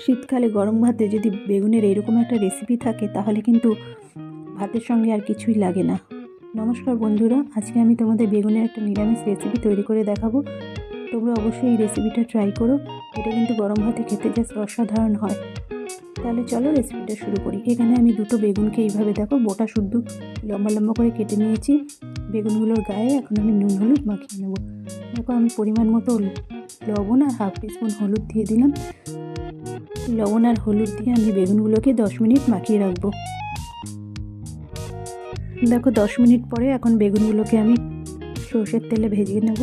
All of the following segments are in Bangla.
শীতকালে গরম ভাতে যদি বেগুনের এরকম একটা রেসিপি থাকে, তাহলে কিন্তু ভাতের সঙ্গে আর কিছুই লাগে না। নমস্কার বন্ধুরা, আজকে আমি তোমাদের বেগুনের একটা নিরামিষ রেসিপি তৈরি করে দেখাবো। তোমরা অবশ্যই এই রেসিপিটা ট্রাই করো। এটা কিন্তু গরম ভাতে খেতে জাস্ট অসাধারণ হয়। তাহলে চলো রেসিপিটা শুরু করি। এখানে আমি দুটো বেগুনকে এইভাবে দেখো, বোটা শুদ্ধ, লম্বা লম্বা করে কেটে নিয়েছি। বেগুনগুলোর গায়ে এখন আমি নুন হলুদ মাখিয়ে নেব। দেখো আমি পরিমাণ মতো লবণ আর হাফ টিস্পুন হলুদ দিয়ে দিলাম। লবণ আর হলুদ দিয়ে আমি বেগুনগুলোকে দশ মিনিট মাখিয়ে রাখব। দেখো, দশ মিনিট পরে এখন বেগুনগুলোকে আমি সর্ষের তেলে ভেজিয়ে নেব।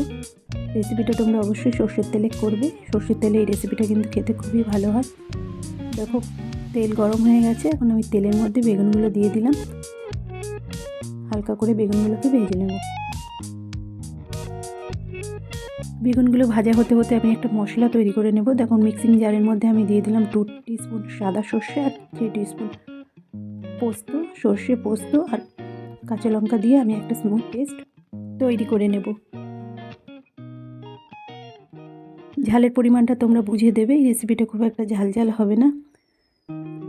রেসিপিটা তোমরা অবশ্যই সর্ষের তেলে করবে। সর্ষের তেলে এই রেসিপিটা কিন্তু খেতে খুবই ভালো হয়। দেখো, তেল গরম হয়ে গেছে, এখন আমি তেলের মধ্যে বেগুনগুলো দিয়ে দিলাম। হালকা করে বেগুনগুলোকে ভেজে নেব। বেগুনগুলো ভাজা হতে হতে আমি একটা মশলা তৈরি করে নেব। দেখুন মিক্সিং জারের মধ্যে আমি দিয়ে দিলাম টু টিস্পুন সাদা সর্ষে আর থ্রি টিস্পুন পোস্ত, সর্ষে পোস্ত আর কাঁচা লঙ্কা দিয়ে আমি একটা স্মুথ পেস্ট তৈরি করে নেব। ঝালের পরিমাণটা তোমরা বুঝে দেবে, এই রেসিপিটা খুব একটা ঝাল ঝাল হবে না।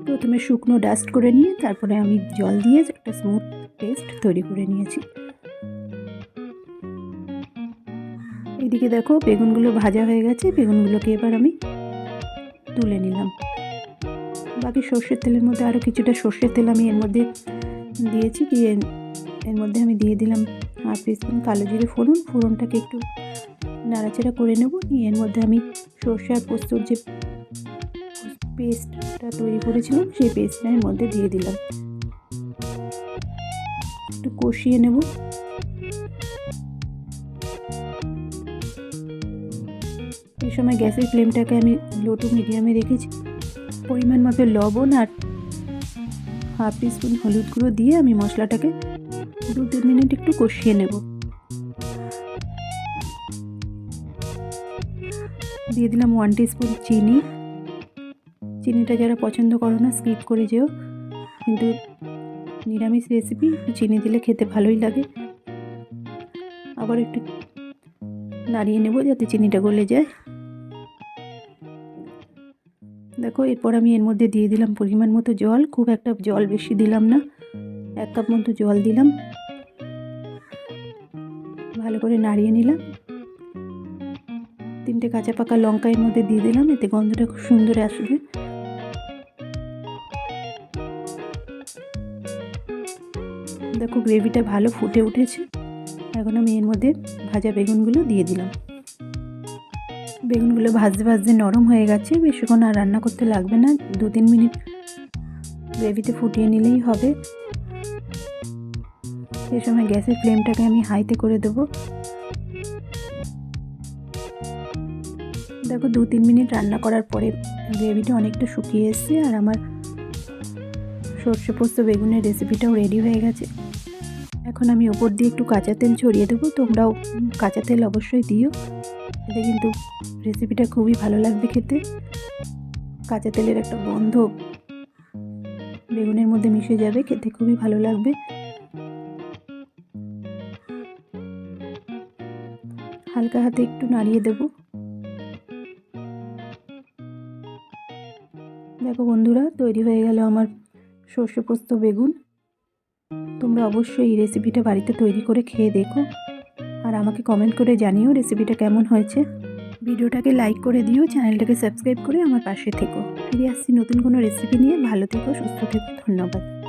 প্রথমে শুকনো ডাস্ট করে নিয়ে তারপরে আমি জল দিয়ে একটা স্মুথ পেস্ট তৈরি করে নিয়েছি। এইদিকে দেখো বেগুনগুলো ভাজা হয়ে গেছে, বেগুনগুলোকে এবার আমি তুলে নিলাম। বাকি সর্ষের তেলের মধ্যে আরও কিছুটা সর্ষের তেল আমি এর মধ্যে দিয়েছি, দিয়ে এর মধ্যে আমি দিয়ে দিলাম হাফ টিস্পুন কালো জিরে ফোড়ন। ফোড়নটাকে একটু নাড়াচাড়া করে নেব, নিয়ে এর মধ্যে আমি সর্ষে আর পোস্তর যে পেস্টটা তৈরি করেছিলাম, সেই পেস্টটা এর মধ্যে দিয়ে দিলাম। একটু কষিয়ে নেব। এই সময় গ্যাসের ফ্লেমটাকে আমি লো টু মিডিয়ামে রেখেছি। পরিমাণ মতো লবণ আর হাফ টিস্পুন হলুদ গুঁড়ো দিয়ে আমি মশলাটাকে দু তিন মিনিট একটু কষিয়ে নেব। দিয়ে দিলাম ওয়ান টিস্পুন চিনি। চিনিটা যারা পছন্দ করো না স্কিপ করে যেও। কিন্তু নিরামিষ রেসিপি চিনি দিলে খেতে ভালোই লাগে। আবার একটু নাড়িয়ে নেব যাতে চিনিটা গলে যায়। দেখো, এরপর আমি এর মধ্যে দিয়ে দিলাম পরিমাণ মতো জল। খুব একটা জল বেশি দিলাম না। এক কাপ মতো জল দিলাম। ভালো করে নাড়িয়ে নিলাম। তিনটে কাঁচা পাকা লঙ্কা এর মধ্যে দিয়ে দিলাম। এতে গন্ধটা খুব সুন্দর আসবে। দেখো গ্রেভিটা ভালো ফুটে উঠেছে। এখন আমি এর মধ্যে ভাজা বেগুনগুলো দিয়ে দিলাম। বেগুনগুলো ভাজতে ভাজতে নরম হয়ে গেছে। বেশিক্ষণ আর রান্না করতে লাগবে না। দু তিন মিনিট গ্রেভিতে ফুটিয়ে নিলেই হবে। সে সময় গ্যাসের ফ্লেমটাকে আমি হাইতে করে দেব। দেখো, দু তিন মিনিট রান্না করার পরে গ্রেভিটা অনেকটা শুকিয়ে এসছে আর আমার সর্ষে পোস্ত বেগুনের রেসিপিটাও রেডি হয়ে গেছে। এখন আমি ওপর দিয়ে একটু কাঁচা তেল ছড়িয়ে দেবো। তোমরাও কাঁচা তেল অবশ্যই দিও। এতে কিন্তু রেসিপিটা খুবই ভালো লাগবে খেতে। কাঁচা তেলের একটা গন্ধ বেগুনের মধ্যে মিশে যাবে, খেতে খুবই ভালো লাগবে। হালকা হাতে একটু নাড়িয়ে দেব। দেখো বন্ধুরা, তৈরি হয়ে গেল আমার সর্ষে পোস্ত বেগুন। তোমরা অবশ্যই এই রেসিপিটা বাড়িতে তৈরি করে খেয়ে দেখো। আর আমাকে কমেন্ট করে জানিও রেসিপিটা কেমন হয়েছে। ভিডিওটাকে লাইক করে দিও চ্যানেলটাকে সাবস্ক্রাইব করে আমার পাশে থেকো। ফিরে আসছি নতুন কোনো রেসিপি নিয়ে। ভালো থেকো, সুস্থ থেকো। ধন্যবাদ।